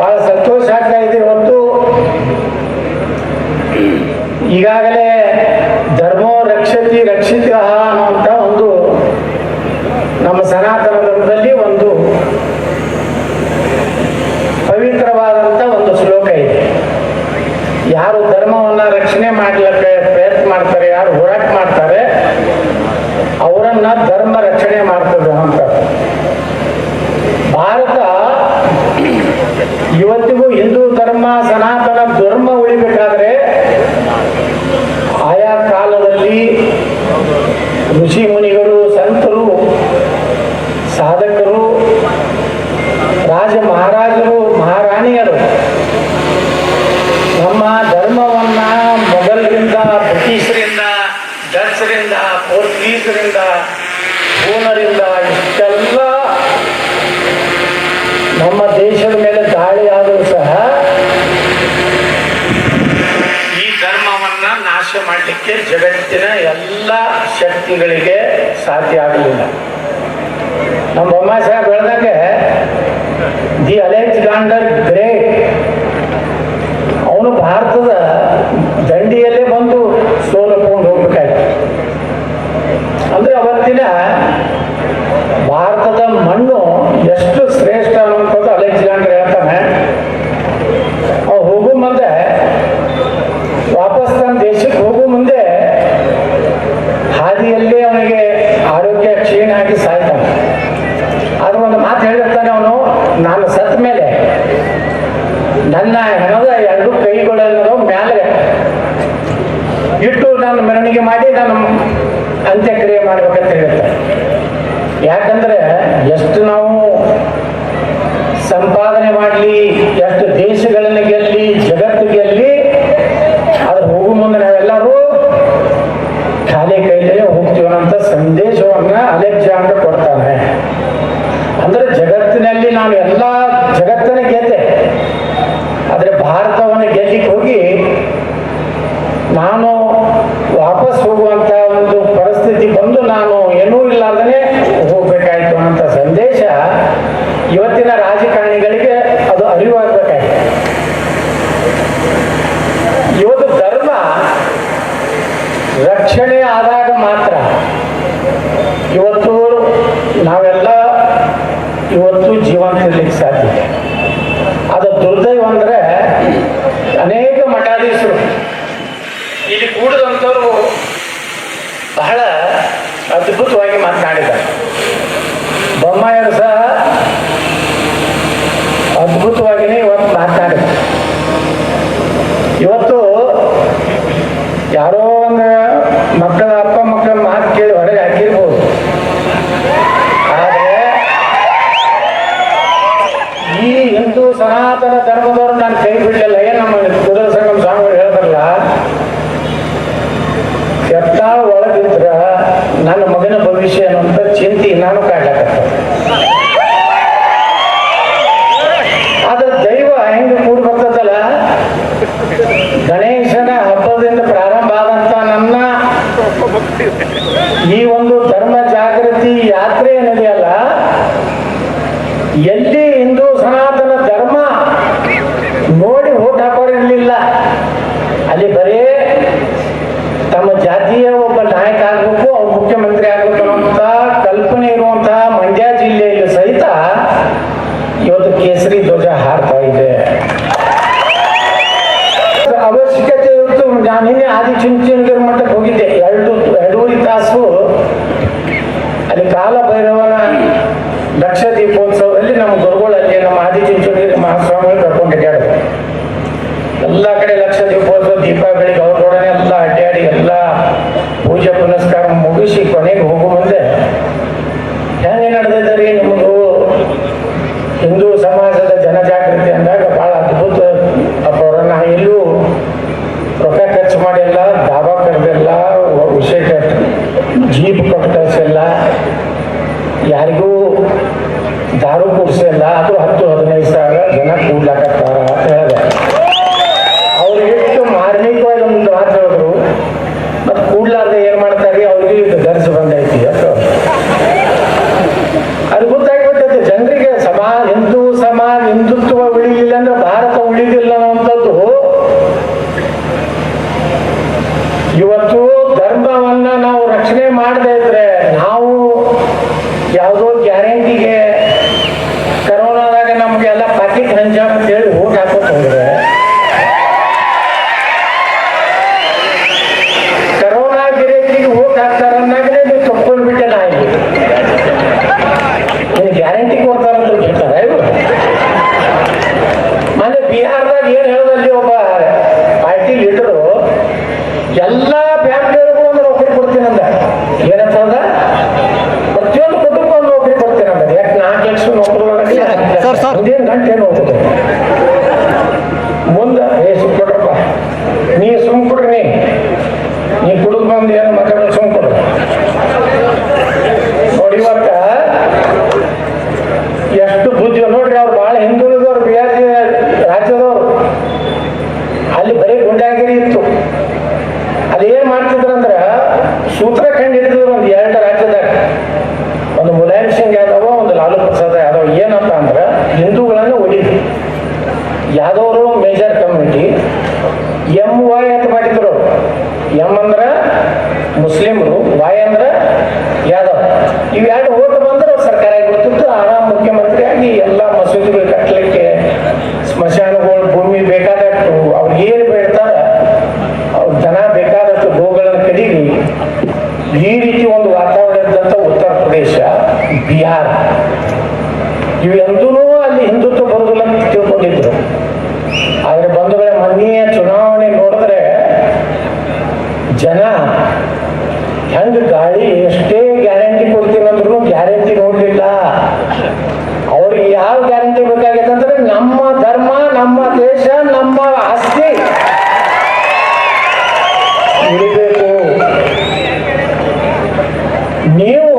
ಬಹಳ ಸಂತೋಷ ಆಗ್ತಾ ಇದೆ ಇವತ್ತು ಈಗಾಗಲೇ ಧರ್ಮೋ ರಕ್ಷತಿ ರಕ್ಷಿತ ಅನ್ನುವಂಥ ಒಂದು ನಮ್ಮ ಸನಾತನ ಧರ್ಮದಲ್ಲಿ ಒಂದು ಪವಿತ್ರವಾದಂಥ ಒಂದು ಶ್ಲೋಕ ಇದೆ ಯಾರು ಧರ್ಮವನ್ನ ರಕ್ಷಣೆ ಮಾಡಲಿಕ್ಕೆ ಪ್ರಯತ್ನ ಮಾಡ್ತಾರೆ ಯಾರು ಹೋರಾಟ ಮಾಡ್ತಾರೆ ಅವರನ್ನ ಧರ್ಮ ರಕ್ಷಣೆ ಮಾಡ್ತದೆ ಅಂತ ಭಾರತ ಇವತ್ತಿಗೂ ಹಿಂದೂ ಧರ್ಮ ಸನಾತನ ಧರ್ಮ ಉಳಿಬೇಕಾದ್ರೆ ಆಯಾ ಕಾಲದಲ್ಲಿ ಋಷಿ ಮುನಿಗಳು ಸಂತರು ಸಾಧಕರು ರಾಜ ಮಹಾರಾಜರು, ಮಹಾರಾಣಿಯರು, ನಮ್ಮ ಧರ್ಮವನ್ನ ಮೊಘಲರಿಂದ ಬ್ರಿಟಿಷರಿಂದ, ಡಚ್ರಿಂದ, ಪೋರ್ಚುಗೀಸರಿಂದ ಪೂನರಿಂದ ಇಷ್ಟೆಲ್ಲ ನಮ್ಮ ದೇಶದ ಮೇಲೆ ದಾಳಿ ಆದರೂ ಸಹ ಈ ಧರ್ಮವನ್ನ ನಾಶ ಮಾಡಲಿಕ್ಕೆ ಜಗತ್ತಿನ ಎಲ್ಲ ಶಕ್ತಿಗಳಿಗೆ ಸಾಧ್ಯ ಆಗಲಿಲ್ಲ ನಮ್ಮ ಬೊಮ್ಮ ಸಾಹೇಬ್ ಹೇಳ್ದಂಗೆ ದಿ ಅಲೆಕ್ಸಾಂಡರ್ ಗ್ರೇಟ್. ಅವನು ಭಾರತದ ದಂಡಿಯಲ್ಲೇ ಬಂದು ಸೋಲಕೊಂಡು ಹೋಗ್ಬೇಕಾಯ್ತು. ಅಂದ್ರೆ ಅವತ್ತಿನ ಭಾರತದ ಮಣ್ಣು ಎಷ್ಟು ಶ್ರೇಷ್ಠ ಅನ್ನುವಂಥದ್ದು ಅಲೆಕ್ಸಾಂಡರ್ ಹೇಳ್ತಾನೆ ಅವ ಹೋಗು ಮುಂದೆ ವಾಪಸ್ ತನ್ನ ದೇಶಕ್ಕೆ ಹೋಗು ಮುಂದೆ ಹಾದಿಯಲ್ಲಿ ಅವನಿಗೆ ಆರೋಗ್ಯ ಕ್ಷೀಣ ಆಗಿ ಸಾಯ್ತಾನೆ ಆದ್ರೆ ಒಂದು ಮಾತು ಹೇಳಿರ್ತಾನೆ ಅವನು ನಾನು ಸತ್ತ ಮೇಲೆ ನನ್ನ ಹೆಣದ ಎರಡು ಕೈಗಳೆಲ್ಲರೂ ಮ್ಯಾಲೆ ಇಟ್ಟು ನಾನು ಮೆರವಣಿಗೆ ಮಾಡಿ ನಾನು ಅಂತ್ಯಕ್ರಿಯೆ ಮಾಡ್ಬೇಕಂತ ಹೇಳ್ತಾರೆ ಯಾಕಂದ್ರೆ ಎಷ್ಟು ನಾವು ಸಂಪಾದನೆ ಮಾಡಲಿ ಎಷ್ಟು ದೇಶಗಳನ್ನು ಗೆಲ್ಲಿ ಜಗತ್ತು ಗೆಲ್ಲಿ ಅದ್ರ ಹೋಗು ಮುಂದೆ ನಾವೆಲ್ಲರೂ ಖಾಲಿ ಕೈಲೇ ಹೋಗ್ತೀವನ್ನಂತ ಸಂದೇಶವನ್ನ ಅಲೆಕ್ಸಾಂಡರ್ ಕೊಡ್ತಾನೆ ಅಂದ್ರೆ ಜಗತ್ತಿನಲ್ಲಿ ನಾನು ಎಲ್ಲ ಜಗತ್ತನ್ನ ಗೆದ್ದೆ. ಆದರೆ ಭಾರತವನ್ನು ಗೆಲ್ಲಿಕ್ಕೆ ಹೋಗಿ ನಾನು ವಾಪಸ್ ಹೋಗುವಂತ ಒಂದು ಪರಿಸ್ಥಿತಿ ಬಂದು ನಾನು ಏನೂ ಇಲ್ಲಾರ್ದೇ ಹೋಗ್ಬೇಕಾಯ್ತು ಅಂತ ಸಂದೇಶ ಇವತ್ತಿನ ರಾಜಕಾರಣಿಗಳಿಗೆ ಅದು ಅರಿವಾಗಬೇಕಾಯ್ತು. ಇವತ್ತು ಧರ್ಮ ರಕ್ಷಣೆ ಆದಾಗ ಮಾತ್ರ ಇವತ್ತು ನಾವೆಲ್ಲ ಇವತ್ತು ಜೀವಂತ ಇರ್ಲಿಕ್ಕೆ ಸಾಧ್ಯ. ಅದು ದುರ್ದೈವ ಅಂದ್ರೆ ಅನೇಕ ಮಠಾಧೀಶರು. ಇಲ್ಲಿ ಕೂಡದಂಥವ್ರು ಬಹಳ ಅದ್ಭುತವಾಗಿ ಮಾತನಾಡಿದ್ದಾರೆ. ಬೊಮ್ಮಾಯರು ಸಹ ಅದ್ಭುತವಾಗಿನೇ ಇವತ್ತು ಮಾತನಾಡಿದ್ದಾರೆ. ಇವತ್ತು ಯಾರೋ ಒಂದು ಮಕ್ಕಳ ಅಪ್ಪ ಮಕ್ಕಳ ಮಾತು ಕೇಳಿ ಹೊರಗೆ ಹಾಕಿರ್ಬೋದು ಆದರೆ ಈ ಹಿಂದೂ ಸನಾತನ ಧರ್ಮದವರು ನಾನು ದೈವ ಗಣೇಶನ ಹಬ್ಬದಿಂದ ಪ್ರಾರಂಭ ಆದಂತ ನನ್ನ ಈ ಒಂದು ಧರ್ಮ ಜಾಗೃತಿ ಯಾತ್ರೆ ಏನಿದೆಯಲ್ಲ ಎಲ್ಲಿ ಹಿಂದೂ ಸನಾತನ ಧರ್ಮ ನೋಡಿ ಓಟ್ ಹಾಕೋರಿರ್ಲಿಲ್ಲ ಅಲ್ಲಿ ಬರೇ ತಮ್ಮ ಜಾತಿಯ ಒಬ್ಬ ನಾಯಕ ಆಗ್ಬೇಕು ಅವ್ರು ಮುಖ್ಯಮಂತ್ರಿ ಆಗ್ಬೇಕು ಅನ್ನುವಂಥ ಕಲ್ಪನೆ ಇರುವಂತಹ ಮಂಡ್ಯ ಜಿಲ್ಲೆಯಲ್ಲಿ ಸಹಿತ ಇವತ್ತು ಕೇಸರಿ ಧ್ವಜ ಹಾರ್ತಾ ಇದೆ ಅವಶ್ಯಕತೆ ಇತ್ತು ನಾನು ನಿನ್ನೆ ಆದಿಚುಂಚನಗಿರಿ ಮಠಕ್ಕೆ ಹೋಗಿದ್ದೆ ಎರಡು ಎರಡೂವರೆ ತಾಸು ಅಲ್ಲಿ ಕಾಲ ಭೈರವನ ಲಕ್ಷ ದೀಪೋತ್ಸವದಲ್ಲಿ ನಮ್ಮ ಗುರುಗಳಲ್ಲಿ ನಮ್ಮ ಆದಿಚುಂಚನಗಿರಿ ಮಹಾಸ್ವಾಮಿಗಳು ಕರ್ಕೊಂಡು ಅಡ್ಡಾಡಿದ್ರು ಎಲ್ಲ ಕಡೆ ಲಕ್ಷ ದೀಪೋತ್ಸವ ದೀಪಾವಳಿಗೆ ಅವ್ರೊಡನೆ ಎಲ್ಲ ಅಡ್ಡಾಡಿ ಎಲ್ಲ ಪೂಜೆ ಪುನಸ್ಕಾರ ಮುಗಿಸಿ ಕೊನೆಗೆ ಹೋಗೋ ಮುಂದೆ ಹೆಂಗೆ ನಡೆದಿದ್ದಾರೆ ನಿಮ್ಮದು ಹಿಂದೂ ಯಾವುದೋ ಗ್ಯಾರಂಟಿಗೆ ಕರೋನಾದಾಗ ನಮಗೆಲ್ಲ ಪಾಕಿಟ್ ಹಂಜಾಡ್ತೇಳಿ ಹೋಗಿ ಹಾಕೋದು ಹೋದ್ರೆ ಇದೇನು ಗಂಟೆ ಹೋಗ್ತದೆ. ಮುಂದೆ, ಏ, ಸುಮ್ಕೊಡ್ರಪ್ಪ. ನೀ ಸುಮ್ ಕೊಡ್ರಿ ನೀ ಕುಡಿದು ಬಂದು ಏನು ಮತ ಸುಮ್ ಕೊಡ್ರಿ ನೋಡಿ ಎಷ್ಟು ಬುದ್ಧಿ ನೋಡ್ರಿ ಅವ್ರು ಭಾಳ ಹಿಂದುಳಿದವ್ರು ಬಿಹಾರ್ ರಾಜ್ಯದವ್ರು ಅಲ್ಲಿ ಬರೀ ಗುಂಡಾಗಿರಿ ಇತ್ತು ಅಲ್ಲಿ ಏನ್ ಮಾಡ್ತಿದ್ರು ಅಂದ್ರ ಸೂತ್ರ ಕಂಡು ಹಿಡಿದ್ರು ಒಂದು ಎರಡು ರಾಜ್ಯದಾಗ ಒಂದು ಮುಲಾಯಂ ಸಿಂಗ್ ಯಾದವ ಒಂದು ಲಾಲು ಪ್ರಸಾದ್ ಯಾದವ್ ಏನಪ್ಪ ಅಂದ್ರ ಹಿಂದೂಗಳನ್ನ ಹೊಡಿದ್ರು ಯಾದವರು ಮೇಜರ್ ಕಮ್ಯುನಿಟಿ ಎಂ ವೈ ಅಂತ ಮಾಡಿದ್ರು ಎಂ ಅಂದ್ರ ಮುಸ್ಲಿಮರು ವಾಯ್ ಅಂದ್ರ ಯಾದವ್ ಇವೆರಡು ಓಟ್ ಬಂದ್ರೆ ಸರ್ಕಾರ ಗೊತ್ತಿತ್ತು ಆರಾಮ್ ಮುಖ್ಯಮಂತ್ರಿ ಆಗಿ ಎಲ್ಲ ಮಸೂದಿಗಳು ಕಟ್ಟಲಿಕ್ಕೆ ಸ್ಮಶಾನಗಳು ಭೂಮಿ ಬೇಕಾದಷ್ಟು ಅವ್ರು ಏನು ಬೇಡ್ತಾರ ಅವ್ರ ಜನ ಬೇಕಾದಷ್ಟು ಗೋಗಳನ್ನು ಕಡಿಗಿ ಈ ರೀತಿ ಒಂದು ವಾತಾವರಣ ಇದ್ದಂಥ ಉತ್ತರ ಪ್ರದೇಶ ಬಿಹಾರ. ಇವೆಂದೂ ಅಲ್ಲಿ ಹಿಂದುತ್ವ ಬರುದಿಲ್ಲ ಅಂತ ತಿಳ್ಕೊಂಡಿದ್ರು. ಆದ್ರೆ ಬಂಧುಗಳ, ಮೊನ್ನೆಯ ಚುನಾವಣೆ ನೋಡಿದ್ರೆ ಜನ ಹೆಂಗ್ ಗಾಳಿ ಎಷ್ಟೇ ಗ್ಯಾರಂಟಿ ಕೊಡ್ತೀನಂದ್ರು ಗ್ಯಾರಂಟಿ ನೋಡ್ಲಿಲ್ಲ. ಅವ್ರಿಗೆ ಯಾವ ಗ್ಯಾರಂಟಿ ಬೇಕಾಗಿತ್ತಂದ್ರೆ ನಮ್ಮ ಧರ್ಮ, ನಮ್ಮ ದೇಶ, ನಮ್ಮ ಆಸ್ತಿ ಉಳಿಬೇಕು ನೀವು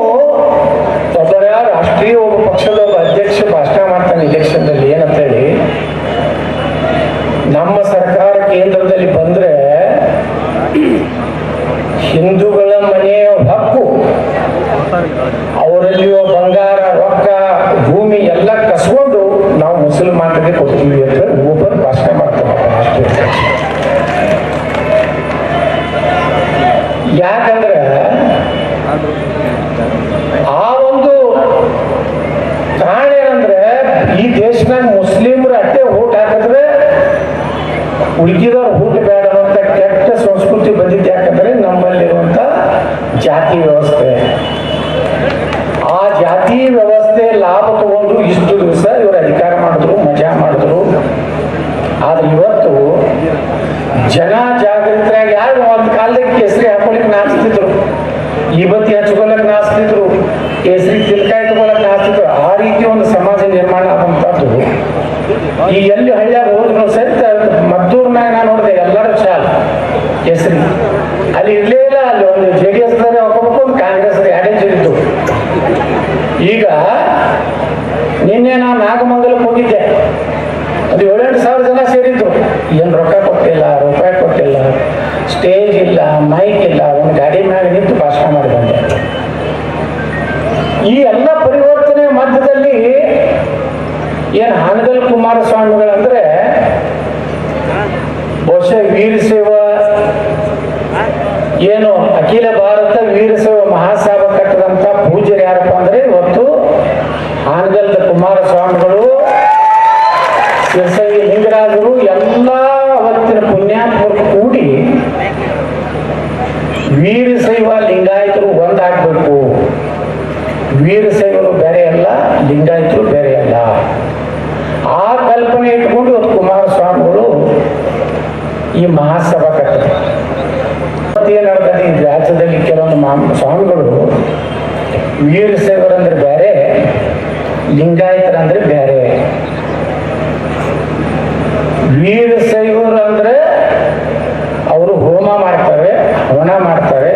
ಒಬ್ಬರ ರಾಷ್ಟ್ರೀಯ ಒಬ್ಬ ಪಕ್ಷದ ಒಬ್ಬ ಅಧ್ಯಕ್ಷ ಭಾಷಣ ಮಾಡ್ತಾನೆ ಇಲೆಕ್ಷನ್ದಲ್ಲಿ ಏನಂತ ಹೇಳಿ ನಮ್ಮ ಸರ್ಕಾರ ಕೇಂದ್ರದಲ್ಲಿ ಬಂದ್ರೆ ಹಿಂದೂಗಳ ಮನೆಯ ಹಕ್ಕು ಅವರಲ್ಲಿಯೋ ಬಂಗಾರ, ರೊಕ್ಕ, ಭೂಮಿ ಎಲ್ಲ ಕಸ್ಕೊಂಡು ನಾವು ಮುಸಲ್ಮಾನರಿಗೆ ಕೊಡ್ತೀವಿ ಅಂತ ಒಬ್ಬರು ಭಾಷಣ ಮಾಡ್ತಾರೆ. ಯಾಕಂದ್ರೆ ಆ ಒಂದು ಕಾರಣ ಏನಂದ್ರೆ ಈ ದೇಶದಾಗ ಮುಸ್ಲಿಮ್ರ ಅಟ್ಟೆ ಊಟ ಹಾಕಿದ್ರೆ ಉಳಿದಿರೋ ಊಟ ಬೇಡ ಅಂತ ಕೆಟ್ಟ ಸಂಸ್ಕೃತಿ ಬಂದಿದ್ದು ಯಾಕಂದ್ರೆ ಜಾತಿ ವ್ಯವಸ್ಥೆ. ಆ ಜಾತಿ ವ್ಯವಸ್ಥೆ ಲಾಭ ತಗೊಂಡು ಇಷ್ಟು ದಿವಸ ಇವರು ಅಧಿಕಾರ ಮಾಡಿದ್ರು, ಮಜಾ ಮಾಡಿದ್ರು. ಆದ್ರೆ ಇವತ್ತು ಜನ ಜಾಗೃತರಾಗಿ ಯಾರು ಒಂದು ಕಾಲದಲ್ಲಿ ಕೇಸರಿ ಹಾಕೊಳಕ್ ನಾಚ್ತಿದ್ರು ಇವತ್ತು ಹಚ್ಕೊಳಕ್ ನಾಚ್ತಿದ್ರು ಕೇಸರಿ ತಿಲ್ಕ ಇಟ್ಕೊಳಕ್ ನಾಚ್ತಿದ್ರು ಆ ರೀತಿ ಒಂದು ಸಮಾಜ ನಿರ್ಮಾಣ ಆದಂತದ್ದು. ಈ ಎಲ್ಲಿ ಹಳ್ಳಿಯಾಗ ಹೋದ್ರು ಸಹಿತ ಮದ್ದೂರ್ನಾಗ ನೋಡಿದೆ, ಎಲ್ಲರೂ ಚಾಲ್ ಕೇಸರಿ. ಅಲ್ಲಿ ಇರ್ಲೇ ಅಲ್ಲಿ ಒಂದು ಜೆ ಡಿ ಎಸ್ ಹಾಕೋಬೇಕು ಕಾಂಗ್ರೆಸ್ ಎರಡೇ ಇತ್ತು ಈಗ ನಿನ್ನೆ ನಾನು ನಾಗಮಂಗಲಕ್ಕೆ ಹೋಗಿದ್ದೆ. ಅದು ಏಳೆಂಟು ಸಾವಿರ ಜನ ಸೇರಿದ್ರು. ಏನು ರೊಕ್ಕ ಕೊಟ್ಟಿಲ್ಲ, ರೂಪಾಯಿ ಕೊಟ್ಟಿಲ್ಲ ಸ್ಟೇಜ್ ಇಲ್ಲ ಮೈಕ್ ಇಲ್ಲ, ಒಂದು ಗಾಡಿ ಮ್ಯಾಗ ನಿಂತು ಭಾಷಣ ಮಾಡಿ ಈ ಎಲ್ಲ ಪರಿವರ್ತನೆ ಮಧ್ಯದಲ್ಲಿ ಏನು ಹಾನಗಲ್ ಕುಮಾರಸ್ವಾಮಿಗಳಂದ್ರೆ ಬಹುಶಃ ವೀರಶೈವ ಏನು ಅಖಿಲ ಭಾರತ ವೀರಶೈವ ಮಹಾಸಭಾ ಕಟ್ಟದಂತ ಪೂಜ್ಯರು ಯಾರಪ್ಪ ಅಂದ್ರೆ ಇವತ್ತು ಕುಮಾರ ಕುಮಾರಸ್ವಾಮಿಗಳು ಶಿರಸಗಿ ಲಿಂಗರಾಜರು ಎಲ್ಲ ಅವತ್ತಿನ ಪುಣ್ಯಾತ್ಮರು ಕೂಡಿ ವೀರಶೈವ ಲಿಂಗಾಯತರು ಒಂದಾಗಬೇಕು. ವೀರಶೈವರು ಬೇರೆ ಅಲ್ಲ, ಲಿಂಗಾಯತರು ಬೇರೆ ಅಲ್ಲ. ಆ ಕಲ್ಪನೆ ಇಟ್ಕೊಂಡು ಇವತ್ತು ಕುಮಾರಸ್ವಾಮಿಗಳು ಈ ಮಹಾಸಭಾ ಏನು ಈ ರಾಜ್ಯದಲ್ಲಿ ಕೆಲವೊಂದು ಮಾ, ಸ್ವಾಮಿಗಳು ವೀರಶೈವರಂದ್ರೆ ಬೇರೆ ಲಿಂಗಾಯತರಂದ್ರೆ ಬೇರೆ. ವೀರಶೈವರು ಅಂದ್ರೆ ಅವರು ಹೋಮ ಮಾಡ್ತಾರೆ, ಹವನ ಮಾಡ್ತಾರೆ,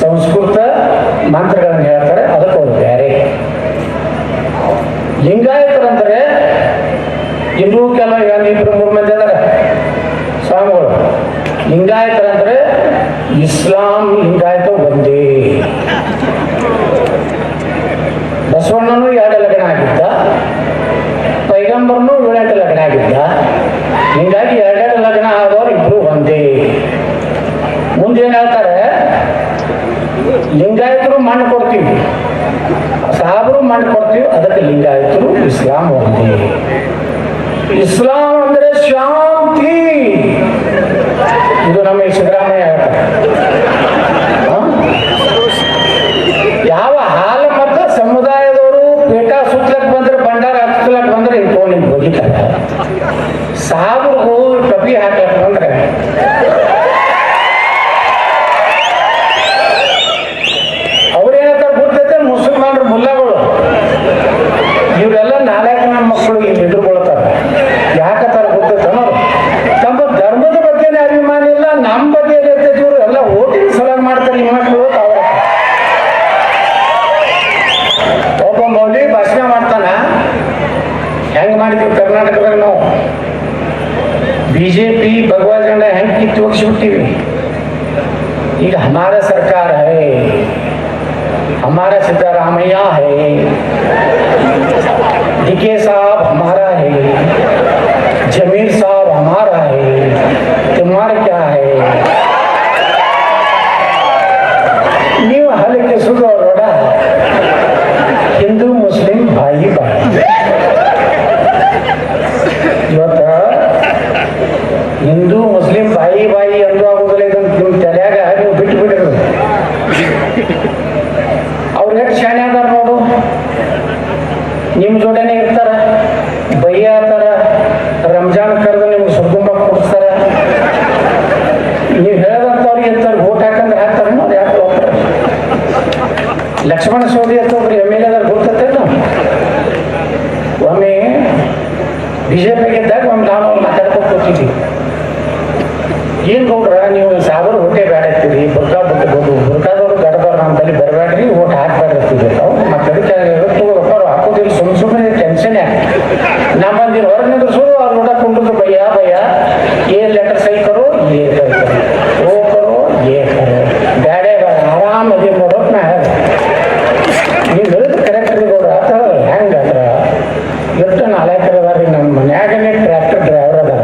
ಸಂಸ್ಕೃತ ಮಂತ್ರಗಳನ್ನು ಹೇಳ್ತಾರೆ, ಅದಕ್ಕೆ ಅವರು ಬೇರೆ. ಲಿಂಗಾಯತರಂದ್ರೆ ಇನ್ನೂ ಕೆಲವು ಇಬ್ರು ಮೂರು ಮಂದಿ ಅದಾರ ಸ್ವಾಮಿಗಳು ಲಿಂಗಾಯತರಂದ್ರೆ ಇಸ್ಲಾಂ ಲಿಂಗಾಯತ ಒಂದೇ. ಬಸವಣ್ಣನು ಎರಡು ಲಗ್ನ ಆಗಿದ್ದ, ಪೈಗಂಬರ್ನು ಏಳೆಂಟು ಲಗ್ನ ಆಗಿದ್ದ. ಹಿಂಗಾಗಿ ಎರಡೆರಡು ಲಗ್ನ ಆದವ್ರು ಇಬ್ರು ಒಂದೇ. ಮುಂದೆ ಏನ್ ಹೇಳ್ತಾರೆ? ಲಿಂಗಾಯತರು ಮಣ್ಣು ಕೊಡ್ತೀವಿ. ಸಾಹಬರು ಮಣ್ಣು ಕೊಡ್ತೀವಿ, ಅದಕ್ಕೆ ಲಿಂಗಾಯತರು ಇಸ್ಲಾಂ ಒಂದೇ. ಇಸ್ಲಾಂ ಅಂದ್ರೆ ಶಾಂತಿ. ಇದು ನಮ್ಮ ಸಿದ್ದರಾಮಯ್ಯ ಹೇಳ್ತಾರೆ. ಈಗ ಹಮಾರ ಸರ್ಕಾರ ಹೈ हमारा सिद्धरामैया है डीके साहब हमारा है जमीर साहब हमारा है तुम्हारा क्या है ನೀವು ಹಲಕ್ಕೆ ಸುಡೋರೋಡ ಹಿಂದೂ ಮುಸ್ಲಿಂ ಬಾಯಿ ಬಾಯಿ ಇವತ್ತ ಹಿಂದೂ ಮುಸ್ಲಿಂ ಬಾಯಿ ಬಾಯಿ ಎಂದು ಆಗುದಿಲ್ಲ ಇದನ್ನು ನಿಮ್ಮ ತಲೆಯಾಗ ನೀವು ಬಿಟ್ಟು ಬಿಡಿರೋದು ಅವ್ರು ಎಷ್ಟು ಶಾಣೆ ಅದಾರ ನೋಡು. ನಿಮ್ಮ ಜೋಡೆನೆ ಇರ್ತಾರ ಬೈಯಾತಾರ ರಂಜಾನ್ ಕರೆದು ನಿಮ್ಗೆ ಸುರ್ಗುಂಬ ಕೊಡಿಸ್ತಾರ. ನೀವು ಹೇಳದಂತವ್ರಿಗೆ ಇರ್ತಾರೆ ಓಟ್ ಹಾಕಂದ್ರೆ ಹಾಕ್ತಾರ ಅವ್ರು ಯಾಕೆ ಲಕ್ಷ್ಮಣ ಸೋದಿ ಅಂತ ಒಬ್ರು ಎಂ ಎಲ್ ಎದಾರ ಗೊತ್ತೇನು ಒಮ್ಮೆ ಬಿಜೆಪಿಗೆ ಇದ್ದಾಗ ಒಮ್ಮೆ ನಾವು ಅವ್ರು ಮಾತಾಡ್ಕೊಂಡು ಕೂತಿದ್ವಿ ಏನ್ ಗೌಡ್ರ ನೀವು ಸಾವಿರ ಹೊಟ್ಟೆ ಬೇಡತ್ತೀರಿ ಬುರ್ಕಾ ಬಿಟ್ಟು ಬುರ್ಕಾದವ್ರು ಗಡದವ್ರು ನಮ್ಮಲ್ಲಿ ಬರಬೇಡ್ರಿ ಓಟ್ ಹಾಕ್ಬೇಡ್ರಿ ನಾವು ಮತ್ತೆ ಅದಕ್ಕೆ ತಗೋರಪ್ಪ ಅವ್ರು ಹಾಕೋದಿಲ್ಲ ಸುಮ್ ಸುಮ್ಮನೆ ಟೆನ್ಷನ್ ಯಾಕೆ ನಮ್ಮ ಮಂದಿ ಹೊರಗೆ ಅವ್ರು ನೋಡ ಕುಂಡ್ರು ಭಯ ಭಯ. ಏ ಲೆಟರ್ ಸೈಕರು, ಏ ಕೈ ಕರೋ ಓ ಕರೋ ಏ ಕರೋ ಬ್ಯಾಡೇ ಆರಾಮ್ ಅದೇ ನೋಡೋಕ್ ನಾ ಹೇಳ್ದೆ ನೀವು ಹೇಳಿದ್ ಕರೆಕ್ಟ್ ರೀ ಗೌಡ್ರ ಆತ ಹೆಂಗ ಅದ್ರ ಎಷ್ಟು ನಾಲ್ಕರ ನಮ್ಮ ಮನ್ಯಾಗನೇ ಟ್ರ್ಯಾಕ್ಟರ್ ಡ್ರೈವರ್ ಅದಾರ.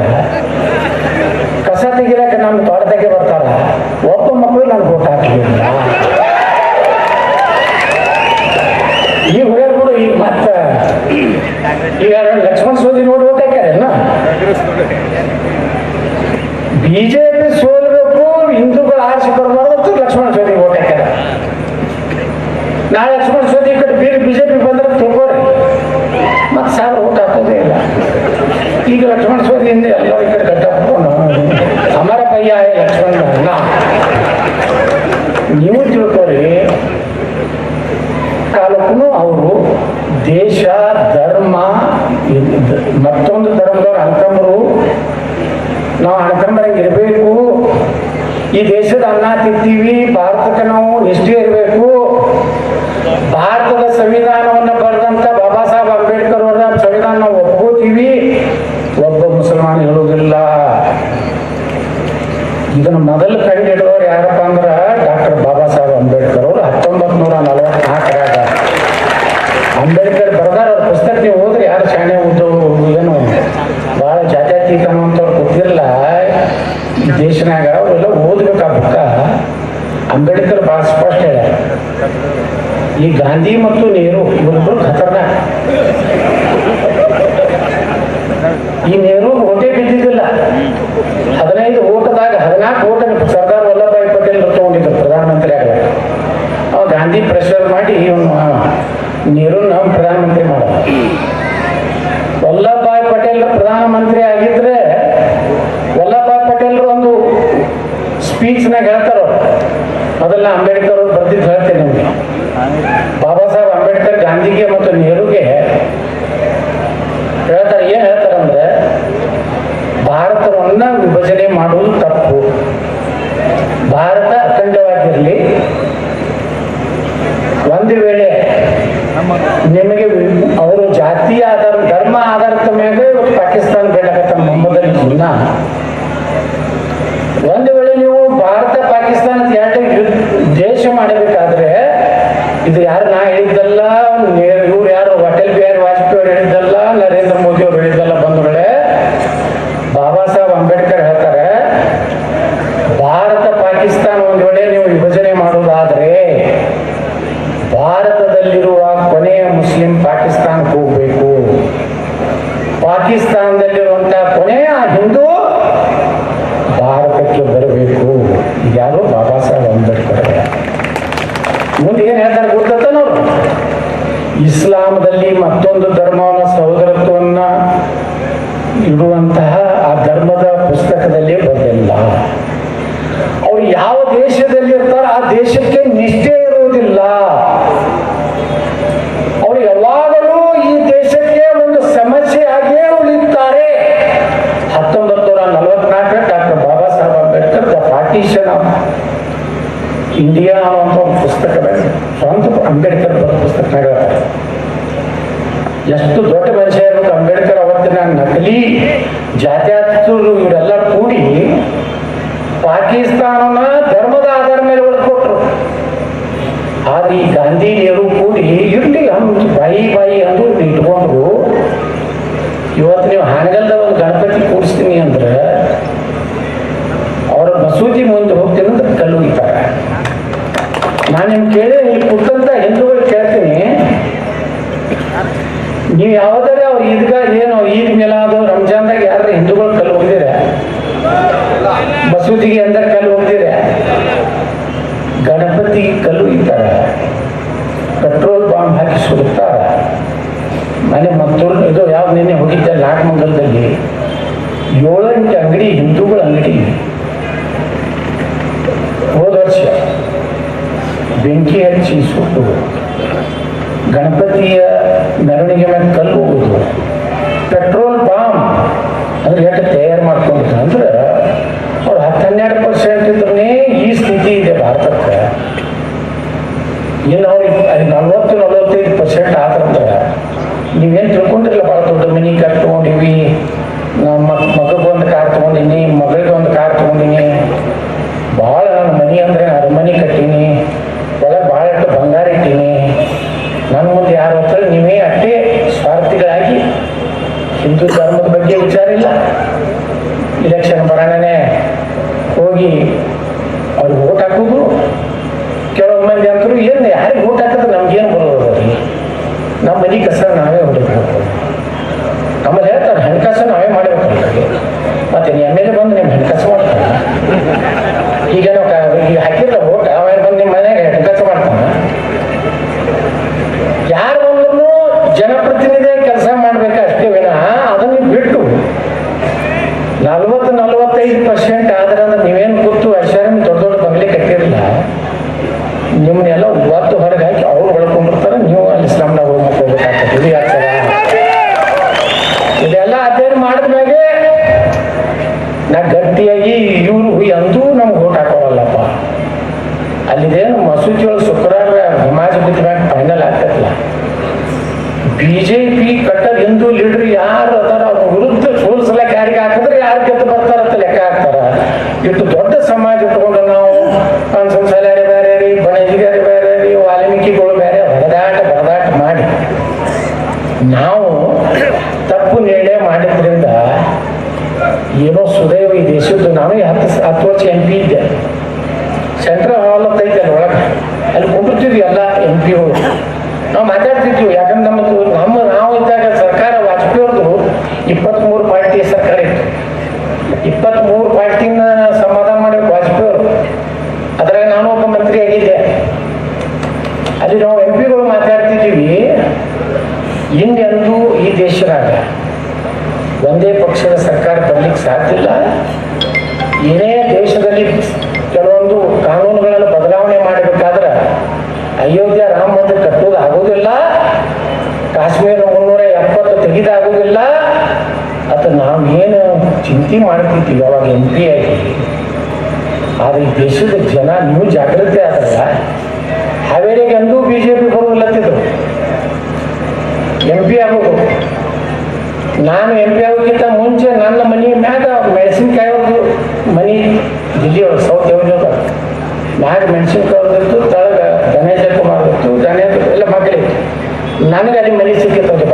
ಕಸ ತೆಗಿಲಕ್ಕ ನಮ್ಮ ತೋಟದಾಗೆ ಬರ್ತಾರ. ಒಬ್ಬ ಮಕ್ಕಳು ನನ್ಗೆ ಊಟ ಹಾಕಲಿಲ್ಲ ಈಗ ಹುಡುಗರು ಈಗ ಮತ್ತ ಈಗ ಲಕ್ಷ್ಮಣ ಸೋದಿ ನೋಡ್ಬೇಕಾರೇನ ಬಿಜೆಪಿ ಸೋಲ್ಬೇಕು ಹಿಂದೂಗಳು ಆರಿಸಿ ಬರಬಾರ್ದು ಅಂತ ಲಕ್ಷ್ಮಣ ಸೋದಿ ಓಟ್ ಹಾಕ್ಯಾರ ನಾಳೆ ಲಕ್ಷ್ಮಣ ಸೋದಿ ಈ ಕಡೆ ಬೇರೆ ಬಿಜೆಪಿ ಬಂದ್ರೆ ತಿಳ್ಕೊರಿ ಮತ್ತೆ ಸಾವಿರ ಊಟ ಹಾಕೋದೇ ಇಲ್ಲ ಈಗ ಲಕ್ಷ್ಮಣ ಪಯ್ಯ ಹೇ ಲಕ್ಷ್ಮಣ ನೀವು ತಿಳ್ಕೊರಿ ಕಾಲಕ್ಕೂ ಅವರು ದೇಶ ಧರ್ಮ ಮತ್ತೊಂದು ಧರ್ಮದವ್ರು ಅಣಕಂಬರು ನಾವು ಅಣಕಂಬರಂಗೆ ಇರಬೇಕು ಈ ದೇಶದ ಅನ್ನ ತಿಂತೀವಿ ಭಾರತಕ್ಕೆ ನಾವು ಎಷ್ಟೇ ಇರಬೇಕು ಭಾರತದ ಸಂವಿಧಾನವನ್ನು ಬರೆದಂತ ಬಾಬಾ ಸಾಹೇಬ್ ಅಂಬೇಡ್ಕರ್ ಅವರ ಸಂವಿಧಾನ ನಾವು ಒಪ್ಕೋತೀವಿ ಒಬ್ಬ ಮುಸಲ್ಮಾನ ಹೇಳುವುದಿಲ್ಲ ಇದನ್ನು ಮೊದಲು ಕಂಡುಹಿಡಿದವರು ಯಾರಪ್ಪ ಅಂದ್ರ ಡಾಕ್ಟರ್ ಬಾಬಾ ಸಾಹೇಬ್ ಅಂಬೇಡ್ಕರ್ ಅವರು ಹತ್ತೊಂಬತ್ ನೂರ ನಲವತ್ನಾಲ್ಕರಾಗ ಅಂಬೇಡ್ಕರ್ ಬರ್ದಾರ ಅವ್ರ ಪುಸ್ತಕ ನೀವು ಹೋದ್ರೆ ಯಾರು ಶಾಣೆ ಓದೋ ಏನು ಬಹಳ ಜಾತ್ಯತೀತ ಅನ್ನುವಂಥವ್ರು ಗೊತ್ತಿರಲ್ಲ. ಈ ದೇಶನಾಗ ಅವರೆಲ್ಲ ಓದ್ಬೇಕು ಬುಕ್ಕ ಅಂಬೇಡ್ಕರ್ ಬಹಳ ಸ್ಪಷ್ಟ ಹೇಳ ಈ ಗಾಂಧಿ ಮತ್ತು ನೆಹರು ಇವರಿಬ್ಬರು ಖತರ್ನಾಕ್. ಈ ನೆಹರು ಗೊತ್ತೇ ಬಿದ್ದಿದ್ದಿಲ್ಲ. ಹದಿನೈದು ಹದಿನಾಲ್ಕು ಓಟ ಸರ್ದಾರ್ ವಲ್ಲಭಾಯಿ ಪಟೇಲ್ ತಗೊಂಡಿದ್ರು ಪ್ರಧಾನಮಂತ್ರಿ ಆಗ ಅವ ಗಾಂಧಿ ಪ್ರೆಷರ್ ಮಾಡಿ ಇವನು ನೀರನ್ನ ಪ್ರಧಾನಮಂತ್ರಿ ಮಾಡ ವಲ್ಲಭಾಯಿ ಪಟೇಲ್ ಪ್ರಧಾನಮಂತ್ರಿ ಆಗಿದ್ರೆ ವಲ್ಲಭಾಯಿ ಪಟೇಲ್ ಒಂದು ಸ್ಪೀಚ್ನಾಗ ಹೇಳ್ತಾರ ಅದೆಲ್ಲ ಅಂಬೇಡ್ಕರ್ ಅವ್ರು ಬರ್ದಿದ್ದು ಹೇಳ್ತೇನೆ ನಿಮಗೆ. ಬಾಬಾ ಸಾಹೇಬ್ ಅಂಬೇಡ್ಕರ್ ಗಾಂಧಿಗೆ ಮತ್ತು ನೆಹರುಗೆ ಹೇಳ್ತಾರೆ, ಏನ್ ಹೇಳ್ತಾರಂದ್ರೆ, ಭಾರತವನ್ನ ವಿಭಜನೆ ಮಾಡುವುದು ತಪ್ಪು ಭಾರತ ಅಖಂಡವಾಗಿರಲಿ ಒಂದು ವೇಳೆ ನಿಮಗೆ ಅವರು ಜಾತಿ ಆಧಾರ ಧರ್ಮ ಆಧಾರದ ಮೇಲೆ ಪಾಕಿಸ್ತಾನ ಬೇಡಕತ್ತ ಮೊಮ್ಮದಲ್ಲಿ ಮುನ್ನ ಒಂದು ವೇಳೆ ನೀವು ಭಾರತ, ಪಾಕಿಸ್ತಾನ ಎರಡು ದೇಶ ಮಾಡಬೇಕಾದ್ರೆ, ಇದು ಯಾರು ನಾ ಹೇಳಿದ್ದಲ್ಲ ಇವ್ರು ಯಾರು ಅಟಲ್ ಬಿಹಾರಿ ವಾಜಪೇಯಿ ಅವರು ಹೇಳಿದ್ದಲ್ಲ ನರೇಂದ್ರ ಮೋದಿ ಅವರು ಹೇಳಿದ್ದಲ್ಲ ಬಂಧುಗಳೇ ಬಾಬಾ ಸಾಹೇಬ್ ಅಂಬೇಡ್ಕರ್ ಹೇಳ್ತಾರೆ ಭಾರತ ಪಾಕಿಸ್ತಾನ ಒಂದು ವೇಳೆ ನೀವು ವಿಭಜನೆ ಮಾಡುವುದಾದ್ರೆ ಭಾರತದಲ್ಲಿರುವ ಕೊನೆಯ ಮುಸ್ಲಿಂ ಪಾಕಿಸ್ತಾನ ಪಾಕಿಸ್ತಾನದಲ್ಲಿರುವಂತಹ ಕೊನೆಯ ಹಿಂದೂ ಬರಬೇಕು. ಯಾರು ಬಾಬಾ ಸಾಹೇಬ್ ಅಂಬೇಡ್ಕರ್ ಮುಂದೆ ಏನ್ ಹೇಳ್ತಾರೆ ಗೊತ್ತ ನಾವು ಇಸ್ಲಾಮದಲ್ಲಿ ಮತ್ತೊಂದು ಧರ್ಮವನ್ನ ಸಹೋದರತ್ವವನ್ನ ಇಡುವಂತಹ ಆ ಧರ್ಮದ ಪುಸ್ತಕದಲ್ಲಿ ಬರಲಿಲ್ಲ ಅವ್ರು ಯಾವ ದೇಶದಲ್ಲಿ ಇರ್ತಾರೋ ಆ ದೇಶಕ್ಕೆ ನಿಷ್ಠೆ ಇರುವುದಿಲ್ಲ ಅವರು ಯಾವಾಗಲೂ ಈ ದೇಶಕ್ಕೆ ಒಂದು ಸಮಸ್ಯೆಯಾಗಿಯೇ ಉಳಿಯುತ್ತಾರೆ ಹತ್ತೊಂಬತ್ತು ನೂರ ನಲವತ್ನಾಲ್ಕರ doctor Baba Saheb Ambedkar the partition India ಅನ್ನುವಂಥ ಒಂದು ಪುಸ್ತಕ ಸ್ವಂತ ಅಂಬೇಡ್ಕರ್ ಬರೆದ ಎಷ್ಟು ದೊಡ್ಡ ಮನುಷ್ಯ ಅಂಬೇಡ್ಕರ್ ಅವತ್ತಿನ ನಕಲಿ ಜಾತ್ಯಾತರು ಇವರೆಲ್ಲ ಕೂಡಿ ಪಾಕಿಸ್ತಾನನ ಧರ್ಮದ ಆಧಾರ ಮೇಲೆ ಒಳಕೊಟ್ರು ಆದ್ರೆ ಈ ಗಾಂಧಿ ನೆಹರು ಕೂಡಿ ಇರಲಿ ಅಂದ್ ಬಾಯಿ ಬಾಯಿ ಅಂದು ಇಟ್ಕೊಂಡ್ರು ಇವತ್ತು ನೀವು ಹಾನಗಲ್ದ ಒಂದು ಗಣಪತಿ ಕೂಡಿಸ್ತೀನಿ ಅಂದ್ರೆ ಅವರ ಮಸೂದಿ ಮುಂದೆ ಹೋಗ್ತೀನಿ ಅಂದ್ರೆ ಕಲ್ಲು ಒಗಿತಾರೆ ನಾನು ನಿಮ್ಗೆ ಕೇಳಿ ಇಲ್ಲಿ ಕೂತಂತ ಹಿಂದೂಗಳು ಕೇಳ್ತೀನಿ ನೀವು ಈದ್ಗಾ ಏನು ಈದ್ ಮೇಲಾದ್ರು ರಂಜಾನ್ದಾಗ ಯಾರು ಹಿಂದೂಗಳು ಕಲ್ಲು ಹೋಗಿದಿರ ಮಸೂದಿಗೆ ಅಂದ ಕಲ್ಲು ಹೋಗಿದಿರ ಗಣಪತಿ ಕಲ್ಲು ಇದ್ದಾರ ಪೆಟ್ರೋಲ್ ಬಾಂಬ್ ಹಾಕಿ ಸುಡುತ್ತಾರ. ಮನೆ ಮತ್ತೂರು ಇದು ಯಾವ ನಿನ್ನೆ ಹೋಗಿದ್ದೆ ನಾಗಮಂಗಲದಲ್ಲಿ? ಏಳೆಂಟು ಅಂಗಡಿ ಹಿಂದೂಗಳ ಅಂಗಡಿ. ಹೋದ ವರ್ಷ ಬೆಂಕಿ ಹಚ್ಚಿ ಸುಟ್ಟು ಗಣಪತಿಯ ಮೆರವಣಿಗೆ ಮೇಲೆ ಕಲ್ಲು ಹೋಗುದು ಪೆಟ್ರೋಲ್ ಬಾಂಬ್ ಅಂದ್ರೆ ಎಷ್ಟು ತಯಾರು ಮಾಡ್ಕೊಂಡಿದ್ರು ಅಂದ್ರೆ ಅವ್ರು ಹತ್ತು ಹನ್ನೆರಡು ಪರ್ಸೆಂಟ್ ಇದ್ರೇ ಈ ಸ್ಥಿತಿ ಇದೆ ಭಾರತಕ್ಕೆ ಇನ್ನು ಅವ್ರಿಗೆ ಅದು ನಲ್ವತ್ತು ನಲವತ್ತೈದು ಪರ್ಸೆಂಟ್ ಆದ್ರಂತ ನೀವೇನು ತಿಳ್ಕೊಂಡಿರಲ್ಲ ಭಾಳ ದೊಡ್ಡ ಮನಿ ಕಾರ್ ತೊಗೊಂಡಿವಿ ನಮ್ಮ ಮಗಗೆ ಒಂದು ಕಾರ್ ತೊಗೊಂಡಿನಿ ಮಗಳಿಗೆ ಒಂದು ಕಾರ್ ತೊಗೊಂಡಿನಿ ಭಾಳ ನನ್ನ ಮನಿ ಅಂದ್ರೆ ಅರಮನೆ ಕಟ್ಟೀನಿ ಒಳಗೆ ಭಾಳಷ್ಟು ಬಂಗಾರ ಇಟ್ಟೀನಿ ನನ್ನ ಮುಂದೆ ಯಾರು ಹೋಗ್ತಾರೆ ನೀವೇ ಅಷ್ಟೇ ಸ್ವಾರ್ಥಿಗಳಾಗಿ ಹಿಂದೂ ಧರ್ಮದ ಬಗ್ಗೆ ವಿಚಾರ ಇಲ್ಲ ಇಲೆಕ್ಷನ್ ಬರೋಣನೆ ಹೋಗಿ ಅವ್ರಿಗೆ ಓಟ್ ಹಾಕೋದು ಕೆಲವು ಮಂದಿ ಅಂತರು ಏನು ಯಾರಿಗೆ ಓಟ್ ಹಾಕಿದ್ರೆ ನಮ್ಗೇನು ಬರೋದು ರೀ ನಮ್ಮ ಮನೆ ಕಸ ನಾವೇ ಹೊಡಿಬೇಕು ನಮ್ಮಲ್ಲಿ ಹೇಳ್ತಾರೆ ಹಣಕಾಸು ನಾವೇ ಮಾಡಬೇಕು ಅವ್ರಿಗೆ. ಮತ್ತೆ ನೀವು ಎಂ ಎಲ್ ಎ ಬಂದು ನಿಮ್ಮ ಹಣಕಾಸು ಮಾಡ್ತಾನೆ ಈಗ ನಾವು ಕ- ಈಗ ಹಾಕಿದ್ರೆ ಓಟ್ ಅವ ಬಂದು ನಿಮ್ಮ ಮನೆಗೆ ಹಣಕಾಸು ಮಾಡ್ತಾನೆ ಯಾರು ಬಂದ್ರು ಜನಪ್ರತಿನಿಧಿ ಕೆಲಸ ಮಾಡ್ಬೇಕು ಅಷ್ಟೇ ವಿನಃ ಅದನ್ನು ಬಿಟ್ಟು ನಲ್ವತ್ತು ನಲ್ವತ್ತೈದು ಪರ್ಸೆಂಟ್ ಆದ್ರೆ ಅಂದ್ರೆ ನೀವೇನು ಕೂತು ಅಕ್ಷರನ್ ದೊಡ್ಡ ದೊಡ್ಡ ಬಂಗ್ಲೆ ಕಟ್ಟಿರಲಿಲ್ಲ ನಿಮ್ಮನ್ನೆಲ್ಲ ಒತ್ತು ಹೊರಗೆ ಹಾಕಿ ಅವ್ರು ಒಳ್ಕೊಂಡಿರ್ತಾರೆ ನೀವು ಅಲ್ಲಿ ಇಸ್ಲಾಂನಾಗ ಹೋಗಿ ಮಕ್ಕೋಬೇಕಾಗ್ತದೆ ಇದು ಯಾಕೆ ಇದೆಲ್ಲ ಅಧ್ಯಯನ ಮಾಡಿದ್ಮ್ಯಾಗೆ ನಾ ಗಟ್ಟಿಯಾಗಿ ಇವರು ಎಂದೂ ನಮ್ಗೆ ಓಟ್ ಹಾಕೋರಲ್ಲಪ್ಪ ಅಲ್ಲಿದೇನು ಮಸೂತಿ ಒಳಗೆ ಶುಕ್ರವಾರ ನಮಾಜ್ ಬಿದ್ದಾಗ ಫೈನಲ್ ಆಗ್ತೈತಲ್ಲ ಬಿ ಜೆ ಪಿ ಕಟ್ಟದ ಹಿಂದೂ ಲೀಡರ್ ಯಾರು ಅದಾರ ಅವ್ರ ವಿರುದ್ಧ ಸೋಲ್ಸಲಕ್ಕೆ ಯಾರಿಗೆ ಹಾಕಿದ್ರೆ ಯಾರು ಗೆದ್ದು ಬರ್ತಾರಂತ ಲೆಕ್ಕ ಹಾಕ್ತಾರ ಇಷ್ಟು ದೊಡ್ಡ ಸಮಾಜ ಇಟ್ಕೊಂಡು ನಾವು ಪಂಚಮಸಾಲಿ ಬೇರೆ ರೀ ಬಣಜಿಗಾರಿ ಬೇರೆ ರೀ ವಾಲ್ಮೀಕಿಗಳು ಬೇರೆ ಹೊಡೆದಾಟ ಬರದಾಟ ಮಾಡಿ ನಾವು ತಪ್ಪು ನಿರ್ಣಯ ಮಾಡಿದ್ರಿಂದ ಏನೋ ಸುದೈವ ಈ ನಾನು ಹತ್ತು ಹತ್ತು ವರ್ಷ ಎಂ ಪಿ ಇದ್ದೆ. ಸೆಂಟ್ರಲ್ ಹಾಲ್ ಅಂತ ಐತೆ ಅಲ್ಲಿ ಒಳಗೆ. ಅಲ್ಲಿ ಕುಂಡಿರ್ತಿದ್ವಿ ಎಲ್ಲ ಎಂ ಪಿಗಳು ನಾವು ಮಾತಾಡ್ತಿದ್ವಿ, ಯಾಕಂದ್ರೆ ನಮ್ಮದು ನಮ್ಮ ನಾವು ಇದ್ದಾಗ ಸರ್ಕಾರ ವಾಜಪೇಯಿ ಅವ್ರದ್ದು ಇಪ್ಪತ್ತ್ಮೂರು ಪಾರ್ಟಿ ಸರ್ಕಾರ ಇತ್ತು. ಇಪ್ಪತ್ತ್ಮೂರು ಪಾರ್ಟಿನ ಸಮಾಧಾನ ಮಾಡಿ ವಾಜಪೇಯಿ ಅವರು ಅದ್ರಾಗ ನಾನು ಒಬ್ಬ ಮಂತ್ರಿ ಆಗಿದ್ದೆ. ಅಲ್ಲಿ ನಾವು ಎಂ ಪಿಗಳು ಮಾತಾಡ್ತಿದ್ದೀವಿ. ಹಿಂದೆಂದೂ ಈ ದೇಶದಾಗ ಒಂದೇ ಪಕ್ಷದ ಸರ್ಕಾರ ಬರ್ಲಿಕ್ಕೆ ಸಾಧ್ಯ ಇಲ್ಲ. ಏನೇ ದೇಶದಲ್ಲಿ ಕೆಲವೊಂದು ಕಾನೂನುಗಳನ್ನು ಬದಲಾವಣೆ ಮಾಡಬೇಕಾದ್ರೆ ಅಯೋಧ್ಯ ರಾಮ ಮಂದಿರ ಕಟ್ಟುವುದು ಆಗೋದಿಲ್ಲ, ಕಾಶ್ಮೀರ ಮುನ್ನೂರ ಎಪ್ಪತ್ತು ತೆಗೆದಾಗೋದಿಲ್ಲ ಅದು ನಾವು ಏನು ಚಿಂತೆ ಮಾಡ್ತಿದ್ವಿ ಅವಾಗ ಎಂ ಪಿ ಆಗಿ. ಆದರೆ ಈ ದೇಶದ ಜನ ನೀವು ಜಾಗೃತಿ ಆದಲ್ಲ ಹಾವೇರಿಗೆ ಎಂದೂ B J P M P ಆಗೋದು. ನಾನು ಎಂ ಪಿ ಆಗೋಕ್ಕಿಂತ ಮುಂಚೆ ನನ್ನ ಮನೆ ಮ್ಯಾಗ ಮೆಣಸಿನ್ಕಾಯಿ ಮನೆ ದಿಲ್ಲಿ ಒಳಗೆ ಸೌತ್ ಎವನ್ಯೂದ ಮ್ಯಾಗ ಮೆಣಸಿನ್ಕಾಯಿ ಅವ್ರದ್ದು ತಳಗ ಗಣೇಶ ಕುಮಾರ್ ಇತ್ತು ಗಣೇಶ ಎಲ್ಲ ಮಕ್ಕಳಿತ್ತು ನನಗೆ ಅಲ್ಲಿ ಮನೆ ಸಿಕ್ಕಿತ್ತು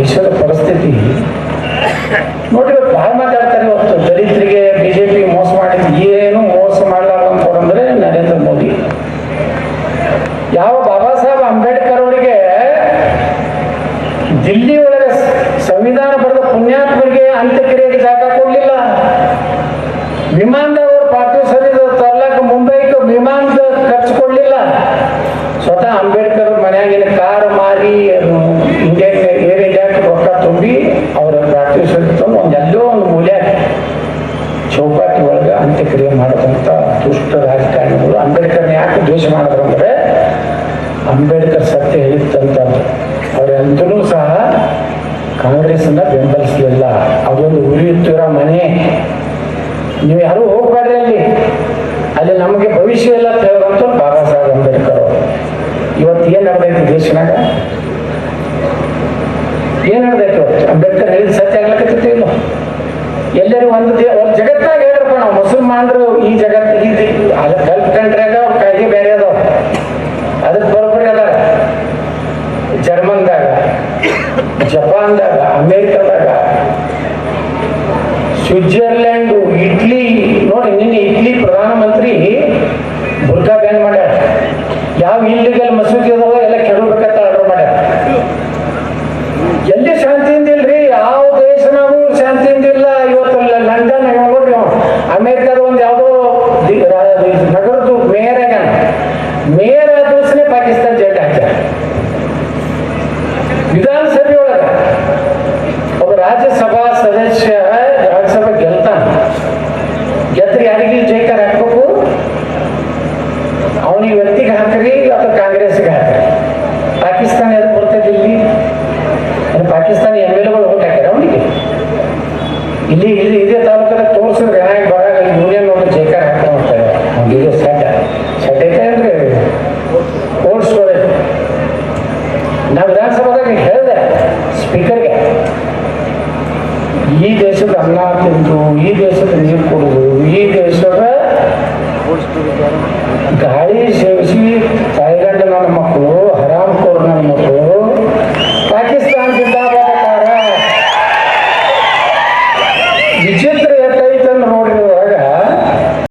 Eso ಅಂಬೇಡ್ಕರ್ ಸತ್ಯ ಹೇಳಿತ್ತಂತ ಅವರೆಂತಲೂ ಸಹ ಕಾಂಗ್ರೆಸ್ನ ಬೆಂಬಲಿಸಲಿಲ್ಲ. ಅದೊಂದು ಉರಿಯುತ್ತಿರೋ ಮನೆ. ನೀವು ಯಾರು ಹೋಗ್ಬೇಡ್ರಿ ಅಲ್ಲಿ. ಅಲ್ಲಿ ನಮಗೆ ಭವಿಷ್ಯ ಎಲ್ಲ ಅಂತ ಬಾಬಾ ಸಾಹೇಬ್ ಅಂಬೇಡ್ಕರ್ ಇವತ್ತು ಏನ್ ನಡ್ದೈತಿ ದೇಶನಾಗ? ಏನ್ ನಡ್ದೈತು ಅಂಬೇಡ್ಕರ್ ಹೇಳಿದ ಸತ್ಯ ಆಗ್ಲಕತ್ತೈತಿ ಇಲ್ಲ? ಎಲ್ಲರೂ ಒಂದು ಜಗತ್ತಾಗ ಹೇಳಪ್ಪ ನಾವು. ಮುಸಲ್ಮಾನರು ಈ ಜಗತ್ತು ಈ ಅಮೆರಿಕದಾಗ. ಸ್ವಿಟ್ಜರ್ಲೆಂಡ್ ಇಟ್ಲಿ ನೋಡಿ ನಿನ್ನೆ ಇಟ್ಲಿ ಪ್ರಧಾನಮಂತ್ರಿ ಬುರ್ಕಾ ಬ್ಯಾನ್ ಮಾಡ್ಯಾರ. ಯಾವ ಇಲ್ಲಿ